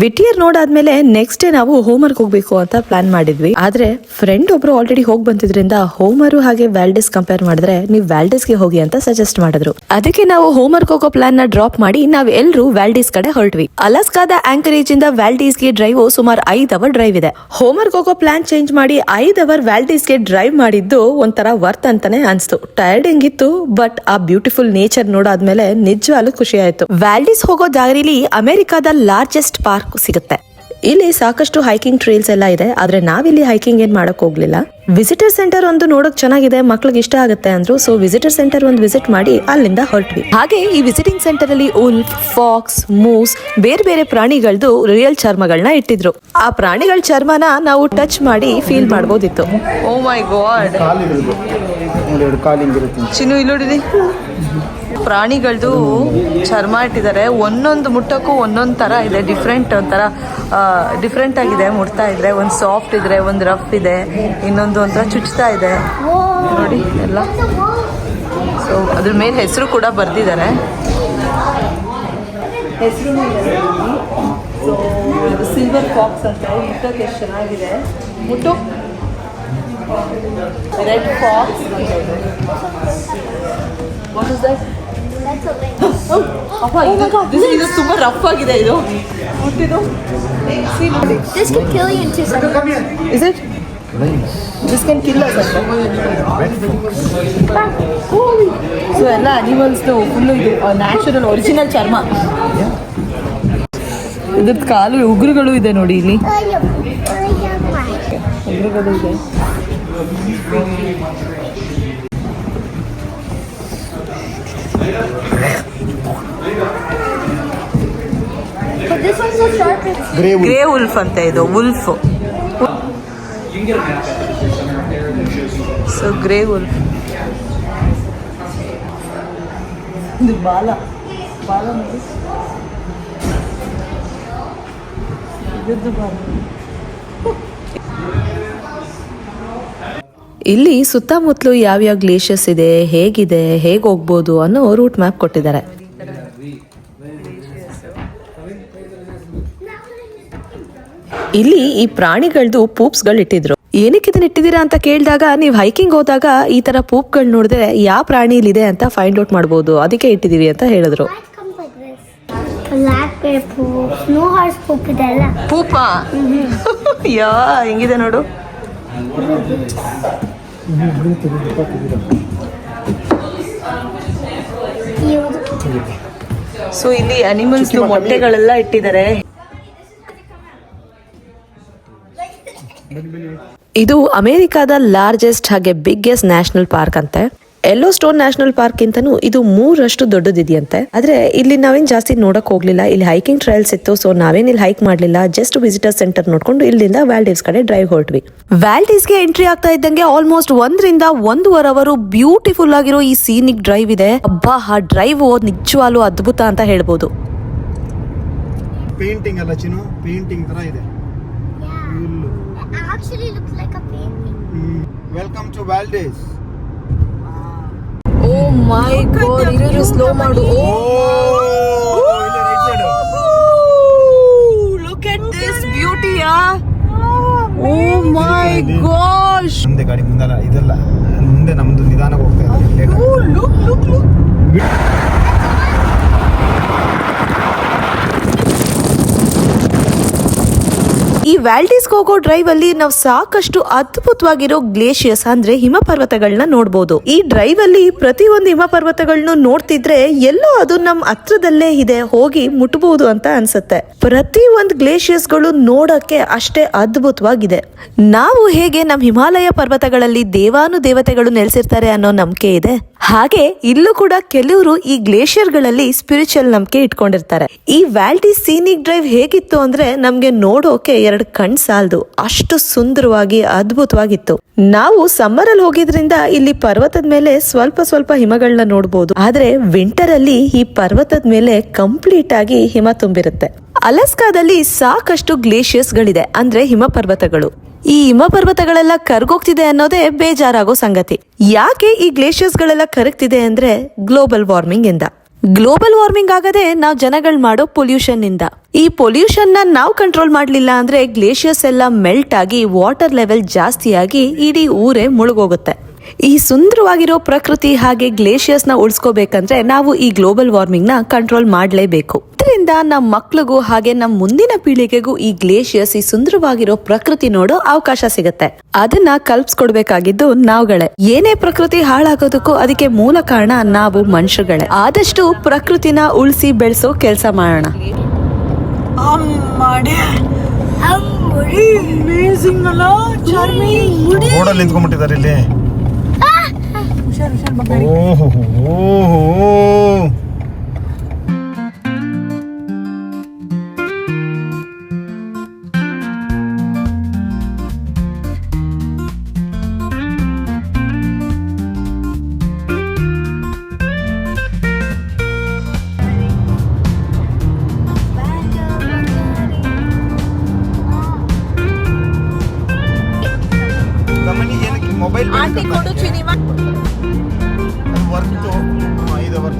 ವಿಟಿಯರ್ ನೋಡಾದ್ಮೇಲೆ next day ನಾವು homework ಹೋಗ್ಬೇಕು ಅಂತ ಪ್ಲಾನ್ ಮಾಡಿದ್ವಿ. ಆದ್ರೆ ಫ್ರೆಂಡ್ ಒಬ್ರು ಆಲ್ರೆಡಿ ಹೋಗ್ ಬಂದಿದ್ರಿಂದ ಹೋಮರು ಹಾಗೆ ವ್ಯಾಲ್ಡಿಸ್ ಕಂಪೇರ್ ಮಾಡಿದ್ರೆ ನೀವು ವ್ಯಾಲ್ಡಿಸ್ಗೆ ಹೋಗಿ ಅಂತ ಸಜೆಸ್ಟ್ ಮಾಡಿದ್ರು. ಅದಕ್ಕೆ ನಾವು ಹೋಮ್ವರ್ಕ್ ಹೋಗೋ ಪ್ಲಾನ್ನ ಡ್ರಾಪ್ ಮಾಡಿ ನಾವ್ ಎಲ್ರು ವ್ಯಾಲ್ಡಿಸ್ ಕಡೆ ಹೊರಟ್ವಿ. ಅಲಾಸ್ಕಾದ ಆಂಕರೇಜ್ ಇಂದ ವ್ಯಾಲ್ಡೀಸ್ಗೆ ಡ್ರೈವ್ ಸುಮಾರು ಐದ್ ಅವರ್ ಡ್ರೈವ್ ಇದೆ. ಹೋಮ್ವರ್ಕ್ ಹೋಗೋ ಪ್ಲಾನ್ ಚೇಂಜ್ ಮಾಡಿ ಐದ್ ಅವರ್ ವ್ಯಾಲ್ಡೀಸ್ಗೆ ಡ್ರೈವ್ ಮಾಡಿದ್ದು ಒಂಥರ ವರ್ತ್ ಅಂತಾನೆ ಅನ್ಸ್ತು. ಟೈರ್ಡಿಂಗ್ ಇತ್ತು ಬಟ್ ಆ ಬ್ಯೂಟಿಫುಲ್ ನೇಚರ್ ನೋಡಾದ್ಮೇಲೆ ನಿಜವಾಗ್ಲೂ ಖುಷಿ ಆಯ್ತು. ವ್ಯಾಲ್ಡೀಸ್ ಹೋಗೋ ದಾರಿಲಿ ಅಮೆರಿಕಾದ ಲಾರ್ಜೆಸ್ಟ್ ಪಾರ್ಕ್ ಸಿಗುತ್ತೆ. ಇಲ್ಲಿ ಸಾಕಷ್ಟು ಹೈಕಿಂಗ್ ಟ್ರೇಲ್ಸ್ ಎಲ್ಲ ಇದೆ ಆದ್ರೆ ನಾವಿಲ್ಲಿ ಹೈಕಿಂಗ್ ಏನ್ ಮಾಡಕ್ ಹೋಗ್ಲಿಲ್ಲ. ವಿಸಿಟರ್ ಸೆಂಟರ್ ಒಂದು ನೋಡಕ್ ಚೆನ್ನಾಗಿದೆ ಮಕ್ಳಿಗೆ ಇಷ್ಟ ಆಗುತ್ತೆ ಅಂದ್ರು ಸೊ ವಿಸಿಟರ್ ಸೆಂಟರ್ ಒಂದು ವಿಸಿಟ್ ಮಾಡಿ ಅಲ್ಲಿಂದ ಹೊರಟ್ವಿ. ಹಾಗೆ ಈ ವಿಸಿಟಿಂಗ್ ಸೆಂಟರ್ ಅಲ್ಲಿ ಉಲ್ಫ್ ಫಾಕ್ಸ್ ಮೂಸ್ ಬೇರೆ ಬೇರೆ ಪ್ರಾಣಿಗಳದ್ದು ರಿಯಲ್ ಚರ್ಮಗಳನ್ನ ಇಟ್ಟಿದ್ರು. ಆ ಪ್ರಾಣಿಗಳ ಚರ್ಮನ ನಾವು ಟಚ್ ಮಾಡಿ ಫೀಲ್ ಮಾಡ್ಬೋದಿತ್ತು. ಓ ಮೈ ಗಾಡ್ ಚಿನ್ನು ಪ್ರಾಣಿಗಳದ್ದು ಚರ್ಮ ಇಟ್ಟಿದ್ದಾರೆ. ಒಂದೊಂದು ಮುಟ್ಟಕ್ಕೂ ಒಂದೊಂದು ಥರ ಇದೆ. ಡಿಫ್ರೆಂಟ್ ಒಂಥರ ಡಿಫ್ರೆಂಟ್ ಆಗಿದೆ. ಮುಟ್ತಾ ಇದ್ರೆ ಒಂದು ಸಾಫ್ಟ್ ಇದ್ರೆ ಒಂದು ರಫ್ ಇದೆ. ಇನ್ನೊಂದು ಒಂಥರ ಚುಚ್ತಾ ಇದೆ. ನೋಡಿ, ಎಲ್ಲ. ಸೊ ಅದ್ರ ಮೇಲೆ ಹೆಸರು ಕೂಡ ಬರೆದಿದ್ದಾರೆ. ಹೆಸರು ಸಿಲ್ವರ್ ಫಾಕ್ಸ್ ಅಂತ. ಮುಟ್ಟಕ್ಕೆ ಎಷ್ಟು ಚೆನ್ನಾಗಿದೆ. ಮುಟ್ಟು. Red fox what is that this- ಇದು ತುಂಬಾ ರಫ್ ಆಗಿದೆ ಇದು. ಮುಟ್ಟಿದು This can kill you in two seconds. Is it this can kill us so ಎಲ್ಲ ಅನಿಮಲ್ಸ್ದು ಫುಲ್ಲು ಇದು ನ್ಯಾಚುರಲ್ ಒರಿಜಿನಲ್ ಚರ್ಮ. ಇದ್ರದ್ದು ಕಾಲು ಉಗುರುಗಳು ಇದೆ ನೋಡಿ ಇಲ್ಲಿ. ಉಗುರುಗಳು ಇದೆ. But this one's so sharp. It's grey grey wolf ಅಂತ ಇದು ಉಲ್ಫ್ ಸೊ ಗ್ರೇ ಉಲ್ಫ್ ಇದು ಬಾಲ ಬಾಲ ನೋಡಿ ಇದ್ರದ್ದು ಬಾಲ ಇಲ್ಲಿ ಸುತ್ತಮುತ್ತಲು ಯಾವ್ಯಾವ ಗ್ಲೇಷಿಯರ್ಸ್ ಇದೆ ಹೇಗಿದೆ ಹೇಗೆ ಹೋಗ್ಬೋದು ಅನ್ನೋ ರೂಟ್ ಮ್ಯಾಪ್ ಕೊಟ್ಟಿದ್ದಾರೆ. ಇಲ್ಲಿ ಈ ಪ್ರಾಣಿಗಳದ್ದು ಪೂಪ್ಸ್ಗಳು ಇಟ್ಟಿದ್ರು ಏನಕ್ಕೆ ಇದನ್ನ ಇಟ್ಟಿದ್ದೀರಾ ಅಂತ ಕೇಳಿದಾಗ ನೀವು ಹೈಕಿಂಗ್ ಹೋದಾಗ ಈ ತರ ಪೂಪ್ಗಳು ನೋಡಿದ್ರೆ ಯಾವ ಪ್ರಾಣಿ ಇದೆ ಅಂತ ಫೈಂಡ್ ಔಟ್ ಮಾಡ್ಬೋದು. ಅದಕ್ಕೆ ಇಟ್ಟಿದೀವಿ ಅಂತ ಹೇಳಿದ್ರು. ಪೂಪಾ ಯಾ ಹೆಂಗಿದೆ ನೋಡು? ಸೊ ಇಲ್ಲಿ ಅನಿಮಲ್ಸ್ ಮೊಟ್ಟೆಗಳೆಲ್ಲ ಇಟ್ಟಿದ್ದಾರೆ. ಇದು ಅಮೆರಿಕಾದ ಲಾರ್ಜೆಸ್ಟ್ ಹಾಗೆ ಬಿಗ್ಗೆಸ್ಟ್ ನ್ಯಾಷನಲ್ ಪಾರ್ಕ್ ಅಂತೆ. ಎಲ್ಲೋ ಸ್ಟೋನ್ ನ್ಯಾಷನಲ್ ಪಾರ್ಕ್ ಇಂತನೂ ಇದು ಮೂರಷ್ಟು ದೊಡ್ಡದಿದೆಯಂತೆ. ಆದ್ರೆ ಇಲ್ಲಿ ನಾವೇನ್ ಜಾಸ್ತಿ ನೋಡಕ್ ಹೋಗ್ಲಿಲ್ಲ. ಇಲ್ಲಿ ಹೈಕಿಂಗ್ ಟ್ರಯಲ್ಸ್ ಇತ್ತು ಸೊ ನಾವೇನ್ ಇಲ್ಲಿ ಹೈಕ್ ಮಾಡ್ಲಿಲ್ಲ. ಜಸ್ಟ್ ವಿಸಿಟರ್ ಸೆಂಟರ್ ನೋಡ್ಕೊಂಡು ಇಲ್ಲಿಂದ ವ್ಯಾಲ್ಡೀವ್ಸ್ ಕಡೆ ಡ್ರೈವ್ ಹೊರಟ್ವಿ. ವ್ಯಾಲ್ಡೀಸ್ಗೆ ಎಂಟ್ರಿ ಆಗ್ತಾ ಇದ್ದಂಗೆ ಆಲ್ಮೋಸ್ಟ್ ಒಂದರಿಂದ ಒಂದೂವರೆ ಅವರು ಬ್ಯೂಟಿಫುಲ್ ಆಗಿರೋ ಈ ಸೀನಿಕ್ ಡ್ರೈವ್ ಇದೆ. ಅಬ್ಬಾ ಆ ಡ್ರೈವ್ ನಿಜವಾಲು ಅದ್ಭುತ ಅಂತ ಹೇಳ್ಬೋದು. ಪೇಂಟಿಂಗ್ ಅಲ್ಲ ಚಿನ್ನು? ಪೇಂಟಿಂಗ್ ತರ ಇದೆ. Actually looks like a painting. Welcome to Valdez oh my God ಇರೋ ಸ್ಲೋ ಮಾಡು. Oh. Look at this beauty ಆ ಓ ಮೈ ಗಾಶ್ ಮುಂದೆ ಗಾಡಿ ಮುಂದಲ್ಲ ಇದೆಲ್ಲ ಮುಂದೆ ನಮ್ದು ನಿಧಾನಕ್ಕೆ ಹೋಗ್ತಾ ಇದೆ ಲುಕ್ ಲುಕ್ ಲುಕ್ ಈ ವ್ಯಾಲ್ಡೀಸ್ ಹೋಗೋ ಡ್ರೈವ್ ಅಲ್ಲಿ ನಾವು ಸಾಕಷ್ಟು ಅದ್ಭುತವಾಗಿರೋ ಗ್ಲೇಷಿಯಸ್ ಅಂದ್ರೆ ಹಿಮ ಪರ್ವತಗಳನ್ನ ನೋಡ್ಬೋದು. ಈ ಡ್ರೈವ್ ಅಲ್ಲಿ ಒಂದು ಹಿಮ ಹಿಮಪರ್ವತಗಳನ್ನು ನೋಡ್ತಿದ್ರೆ ಎಲ್ಲೋ ಅದು ನಮ್ಮ ಹತ್ರದಲ್ಲೇ ಇದೆ, ಹೋಗಿ ಮುಟ್ಟಬಹುದು ಅಂತ ಅನ್ಸುತ್ತೆ. ಪ್ರತಿ ಒಂದು ಗ್ಲೇಷಿಯಸ್ಗಳು ನೋಡಕ್ಕೆ ಅಷ್ಟೇ ಅದ್ಭುತವಾಗಿದೆ. ನಾವು ಹೇಗೆ ನಮ್ಮ ಹಿಮಾಲಯ ಪರ್ವತಗಳಲ್ಲಿ ದೇವಾನು ದೇವತೆಗಳು ನೆಲೆಸಿರ್ತಾರೆ ಅನ್ನೋ ನಂಬಿಕೆ ಇದೆ? ಹಾಗೆ ಇಲ್ಲೂ ಕೂಡ ಕೆಲವರು ಈ ಗ್ಲೇಷಿಯರ್ಗಳಲ್ಲಿ ಸ್ಪಿರಿಚುವಲ್ ನಂಬಿಕೆ ಇಟ್ಕೊಂಡಿರ್ತಾರೆ. ಈ ವ್ಯಾಲ್ಟಿ ಸೀನಿಕ್ ಡ್ರೈವ್ ಹೇಗಿತ್ತು ಅಂದ್ರೆ ನಮ್ಗೆ ನೋಡೋಕೆ ಎರಡು ಕಣ್ ಸಾಲದು ಅಷ್ಟು ಸುಂದರವಾಗಿ, ಅದ್ಭುತವಾಗಿತ್ತು. ನಾವು ಸಮ್ಮರ್ ಅಲ್ಲಿ ಹೋಗಿದ್ರಿಂದ ಇಲ್ಲಿ ಪರ್ವತದ ಮೇಲೆ ಸ್ವಲ್ಪ ಸ್ವಲ್ಪ ಹಿಮಗಳನ್ನ ನೋಡಬಹುದು ಆದ್ರೆ ವಿಂಟರ್ ಅಲ್ಲಿ ಈ ಪರ್ವತದ ಮೇಲೆ ಕಂಪ್ಲೀಟ್ ಆಗಿ ಹಿಮ ತುಂಬಿರುತ್ತೆ. ಅಲಸ್ಕಾದಲ್ಲಿ ಸಾಕಷ್ಟು ಗ್ಲೇಷಿಯರ್ಸ್ ಗಳಿದೆ ಅಂದ್ರೆ ಹಿಮ ಪರ್ವತಗಳು. ಈ ಹಿಮ ಪರ್ವತಗಳೆಲ್ಲ ಕರ್ಗೋಗ್ತಿದೆ ಅನ್ನೋದೇ ಬೇಜಾರಾಗೋ ಸಂಗತಿ. ಯಾಕೆ ಈ ಗ್ಲೇಷಿಯರ್ಸ್ ಗಳೆಲ್ಲ ಕರಗ್ತಿದೆ ಅಂದ್ರೆ ಗ್ಲೋಬಲ್ ವಾರ್ಮಿಂಗ್ ಇಂದ ಗ್ಲೋಬಲ್ ವಾರ್ಮಿಂಗ್ ಆಗದೆ ನಾವು ಜನಗಳು ಮಾಡೋ ಪೊಲ್ಯೂಷನ್ ಇಂದ ಈ ಪೊಲ್ಯೂಷನ್ನ ನಾವು ಕಂಟ್ರೋಲ್ ಮಾಡಲಿಲ್ಲ ಅಂದ್ರೆ ಗ್ಲೇಷಿಯರ್ಸ್ ಎಲ್ಲ ಮೆಲ್ಟ್ ಆಗಿ ವಾಟರ್ ಲೆವೆಲ್ ಜಾಸ್ತಿಯಾಗಿ ಇಡೀ ಊರೇ ಮುಳುಗೋಗುತ್ತೆ. ಈ ಸುಂದರವಾಗಿರೋ ಪ್ರಕೃತಿ ಹಾಗೆ ಗ್ಲೇಷಿಯರ್ಸ್ನ ಉಳಿಸ್ಕೋಬೇಕಂದ್ರೆ ನಾವು ಈ ಗ್ಲೋಬಲ್ ವಾರ್ಮಿಂಗ್ನ ಕಂಟ್ರೋಲ್ ಮಾಡಲೇಬೇಕು. ಇದರಿಂದ ನಮ್ಮ ಮಕ್ಳಿಗೂ ಹಾಗೆ ನಮ್ಮ ಮುಂದಿನ ಪೀಳಿಗೆಗೂ ಈ ಗ್ಲೇಷಿಯಸ್ ಈ ಸುಂದರವಾಗಿರೋ ಪ್ರಕೃತಿ ನೋಡೋ ಅವಕಾಶ ಸಿಗುತ್ತೆ. ಅದನ್ನ ಕಲ್ಪಿಸ್ಕೊಡ್ಬೇಕಾಗಿದ್ದು ನಾವುಗಳೇ. ಏನೇ ಪ್ರಕೃತಿ ಹಾಳಾಗೋದಕ್ಕೂ ಅದಕ್ಕೆ ಮೂಲ ಕಾರಣ ನಾವು ಮನುಷ್ಯಗಳೇ ಆದಷ್ಟು ಪ್ರಕೃತಿನ ಉಳಿಸಿ ಬೆಳೆಸೋ ಕೆಲಸ ಮಾಡೋಣ. ಇಲ್ಲಿ. ಅದು ವರ್ತು ಐದು ಅವರ್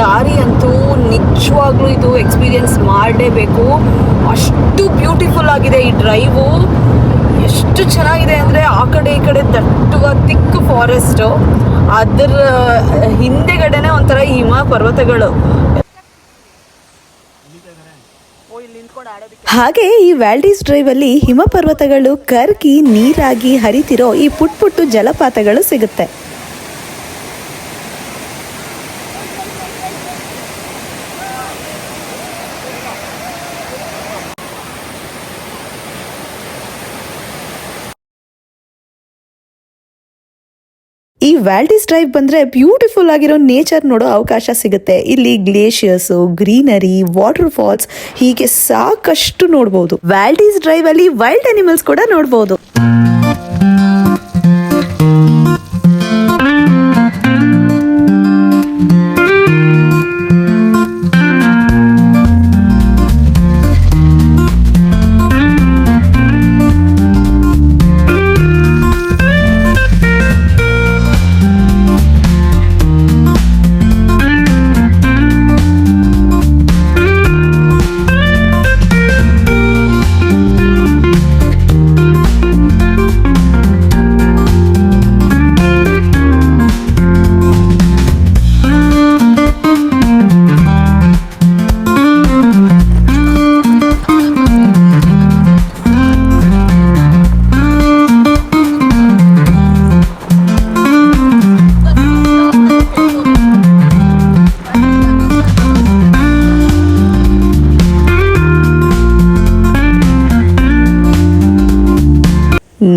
ದಾರಿ ಅಂತೂ ನಿಜವಾಗ್ಲೂ ಇದು ಎಕ್ಸ್ಪೀರಿಯನ್ಸ್ ಮಾಡಲೇಬೇಕು. ಅಷ್ಟು ಬ್ಯೂಟಿಫುಲ್ ಆಗಿದೆ ಈ ಡ್ರೈವು ಎಷ್ಟು ಚೆನ್ನಾಗಿದೆ ಅಂದರೆ ಆ ಕಡೆ ಈ ಕಡೆ ದಟ್ಟುವ ತಿಕ್ಕು ಫಾರೆಸ್ಟು ಅದರ ಹಿಂದೆಗಡೆನೆ ಒಂಥರ ಹಿಮ ಪರ್ವತಗಳು. ಹಾಗೆ ಈ ವ್ಯಾಲ್ಡೀಸ್ ಡ್ರೈವ್ ಅಲ್ಲಿ ಹಿಮ ಪರ್ವತಗಳು ಕರ್ಕಿ ನೀರಾಗಿ ಹರಿತಿರೋ ಈ ಪುಟ್ ಪುಟ್ಟು ಜಲಪಾತಗಳು ಸಿಗುತ್ತೆ. ಈ ವ್ಯಾಲ್ಟಿಸ್ ಡ್ರೈವ್ ಬಂದ್ರೆ ಬ್ಯೂಟಿಫುಲ್ ಆಗಿರೋ ನೇಚರ್ ನೋಡೋ ಅವಕಾಶ ಸಿಗುತ್ತೆ. ಇಲ್ಲಿ ಗ್ಲೇಷಿಯರ್ಸ್ ಗ್ರೀನರಿ ವಾಟರ್ ಫಾಲ್ಸ್ ಹೀಗೆ ಸಾಕಷ್ಟು ನೋಡಬಹುದು ವ್ಯಾಲ್ಟಿಸ್ ಡ್ರೈವ್ ಅಲ್ಲಿ ವೈಲ್ಡ್ ಅನಿಮಲ್ಸ್ ಕೂಡ ನೋಡಬಹುದು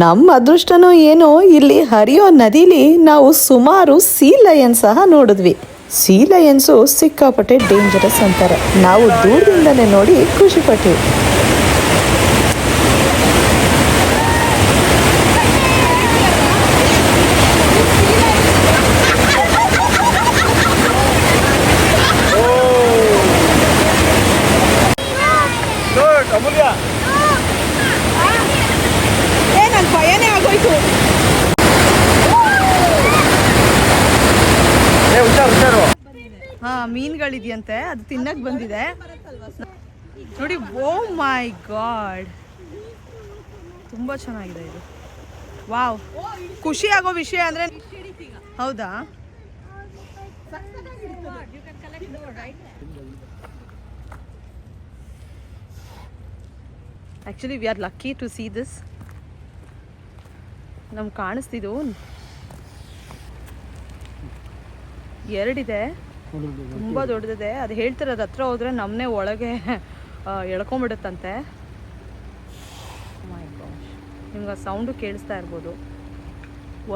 ನಮ್ಮ ಅದೃಷ್ಟನೋ ಏನೋ, ಇಲ್ಲಿ ಹರಿಯೋ ನದಿಲಿ ನಾವು ಸುಮಾರು ಸೀ ಲಯನ್ ಸಹ ನೋಡಿದ್ವಿ. ಸೀ ಲಯನ್ಸು ಸಿಕ್ಕಾಪಟ್ಟೆ ಡೇಂಜರಸ್ ಅಂತಾರೆ. ನಾವು ದೂರದಿಂದಲೇ ನೋಡಿ ಖುಷಿ ಪಟ್ವಿ ಹಾ ಅದು ತಿನ್ನಕ್ ಬಂದಿದೆ. ನೋಡಿ ಓ ಮೈ ಗಾಡ್ ತುಂಬಾ ಚೆನ್ನಾಗಿದೆ ಇದು. ವಾವ್. ಖುಷಿ ಆಗೋ ವಿಷಯ ಅಂದ್ರೆ ಹೌದಾ? Actually we are lucky to see this ನಮ್ಗೆ ಕಾಣಿಸ್ತಿದ್ದು. ಎರಡಿದೆ ತುಂಬ ದೊಡ್ಡದಿದೆ. ಅದು ಹೇಳ್ತಾರೆ ಅದು ಹತ್ರ ಹೋದ್ರೆ ನಮ್ಮನೆ ಒಳಗೆ ಎಳ್ಕೊಂಬಿಡುತ್ತಂತೆ ನಿಮ್ಗೆ ಆ ಸೌಂಡು ಕೇಳಿಸ್ತಾ ಇರ್ಬೋದು.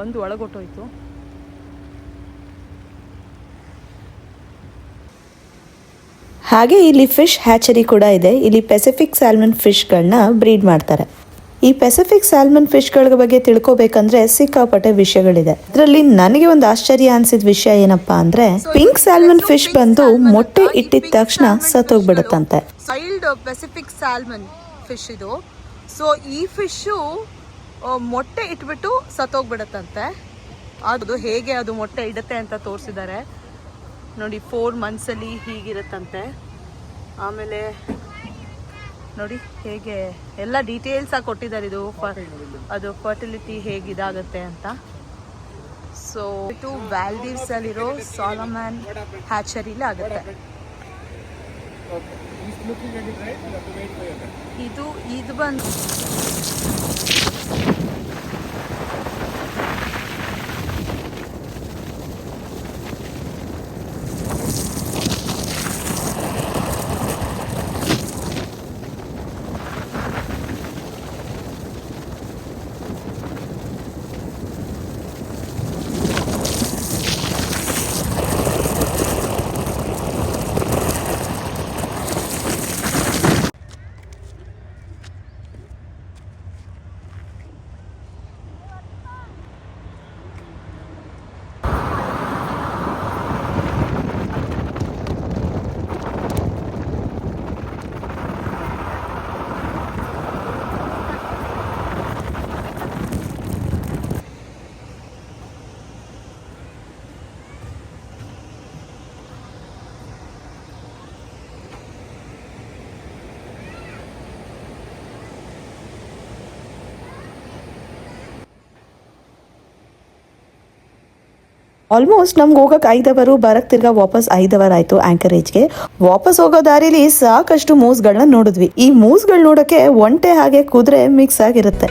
ಒಂದು ಒಳಗೊಟ್ಟೋಯ್ತು. ಹಾಗೆ ಇಲ್ಲಿ ಫಿಶ್ ಹ್ಯಾಚರಿ ಕೂಡ ಇದೆ. ಇಲ್ಲಿ ಪೆಸಿಫಿಕ್ ಸ್ಯಾಲ್ಮನ್ ಫಿಶ್ಗಳನ್ನ ಬ್ರೀಡ್ ಮಾಡ್ತಾರೆ. ಈ ಪೆಸಿಫಿಕ್ ಸ್ಯಾಲ್ಮನ್ ಫಿಶ್ಗಳ ಬಗ್ಗೆ ತಿಳ್ಕೊಬೇಕಂದ್ರೆ ಸಿಕ್ಕಾಪಟ್ಟೆ ವಿಷಯಗಳಿದೆ. ಅದರಲ್ಲಿ ನನಗೆ ಒಂದು ಆಶ್ಚರ್ಯ ಅನ್ಸಿದ ವಿಷಯ ಏನಪ್ಪಾ ಅಂದ್ರೆ ಪಿಂಕ್ ಸ್ಯಾಲ್ಮನ್ ಫಿಶ್ ಬಂದು ಮೊಟ್ಟೆ ಇಟ್ಟಿದ ತಕ್ಷಣ ಸತ್ತೋಗ್ಬಿಡುತ್ತಂತೆ. ಸೈಲ್ಡ್ ಪೆಸಿಫಿಕ್ ಸ್ಯಾಲ್ಮನ್ ಫಿಶ್ ಇದು. ಸೊ ಈ ಫಿಶ್ಶು ಮೊಟ್ಟೆ ಇಟ್ಬಿಟ್ಟು ಸತ್ತೋಗ್ಬಿಡುತ್ತಂತೆ. ಅದು ಹೇಗೆ ಅದು ಮೊಟ್ಟೆ ಇಡುತ್ತೆ ಅಂತ ತೋರಿಸಿದ್ದಾರೆ. ನೋಡಿ ಫೋರ್ ಮಂತ್ಸಲ್ಲಿ ಹೀಗಿರುತ್ತಂತೆ. ಆಮೇಲೆ ನೋಡಿ ಹೇಗೆ ಎಲ್ಲ ಡೀಟೇಲ್ಸ್ ಆಗಿ ಕೊಟ್ಟಿದ್ದಾರೆ. ಇದು ಅದು ಫರ್ಟಿಲಿಟಿ ಹೇಗಿದಾಗುತ್ತೆ ಅಂತ. ಸೊ ಇದು ವ್ಯಾಲ್ಡೀವ್ಸ್ ಅಲ್ಲಿರೋ ಸಾಲಮ್ಯಾನ್ ಹ್ಯಾಚರಿಲಿ ಆಗುತ್ತೆ ಇದು ಇದು ಬಂದು ಆಲ್ಮೋಸ್ಟ್ ನಮ್ಗೆ ಹೋಗಕ್ ಐದವರು, ಬರಕ್ ತಿರ್ಗಾ ವಾಪಸ್ ಐದವರ್ ಆಯ್ತು ಆಂಕರೇಜ್ಗೆ ವಾಪಸ್ ಹೋಗೋ ದಾರಿಲಿ ಸಾಕಷ್ಟು ಮೂಸ್ಗಳನ್ನ ನೋಡಿದ್ವಿ. ಈ ಮೂಸ್ಗಳು ನೋಡಕ್ಕೆ ಒಂಟೆ ಹಾಗೆ ಕುದುರೆ ಮಿಕ್ಸ್ ಆಗಿರುತ್ತೆ.